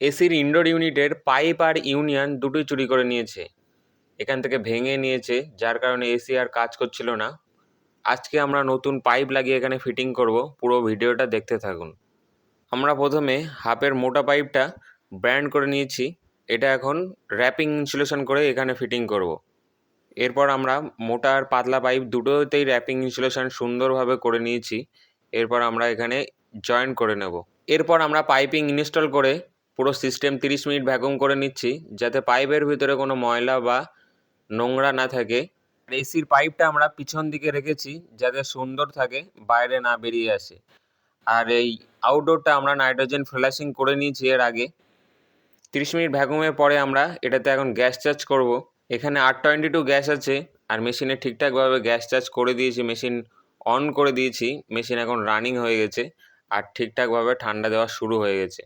এসির ইনডোর ইউনিটের পাইপ আর ইউনিয়ন দুটোই চুরি করে নিয়েছে। এখান থেকে ভেঙে নিয়েছে, যার কারণে এসি আর কাজ করছিল না। আজকে আমরা নতুন পাইপ লাগিয়ে এখানে ফিটিং করব। পুরো ভিডিওটা দেখতে থাকুন। আমরা প্রথমে হাফের মোটা পাইপটা ব্র্যান্ড করে নিয়েছি। এটা এখন র্যাপিং ইনসুলেশন করে এখানে ফিটিং করব। এরপর আমরা মোটা আর পাতলা পাইপ দুটোতেই র্যাপিং ইনসুলেশন সুন্দরভাবে করে নিয়েছি। এরপর আমরা এখানে জয়েন করে নেব। এরপর আমরা পাইপিং ইনস্টল করে পুরো সিস্টেম তিরিশ মিনিট ভ্যাকুম করে নিচ্ছি, যাতে পাইপের ভিতরে কোনো ময়লা বা নোংরা না থাকে। এসির পাইপটা আমরা পিছন দিকে রেখেছি, যাতে সুন্দর থাকে, বাইরে না বেরিয়ে আসে। আর এই আউটডোরটা আমরা নাইট্রোজেন ফ্ল্যাশিং করে নিয়েছি এর আগে। তিরিশ মিনিট ভ্যাকুমের পরে আমরা এটাতে এখন গ্যাস চার্জ করব। এখানে আট টোয়েন্টি টু গ্যাস আছে, আর মেশিনে ঠিকঠাকভাবে গ্যাস চার্জ করে দিয়েছি, মেশিন অন করে দিয়েছি, মেশিন এখন রানিং হয়ে গেছে, আর ঠিকঠাকভাবে ঠান্ডা দেওয়া শুরু হয়ে গেছে।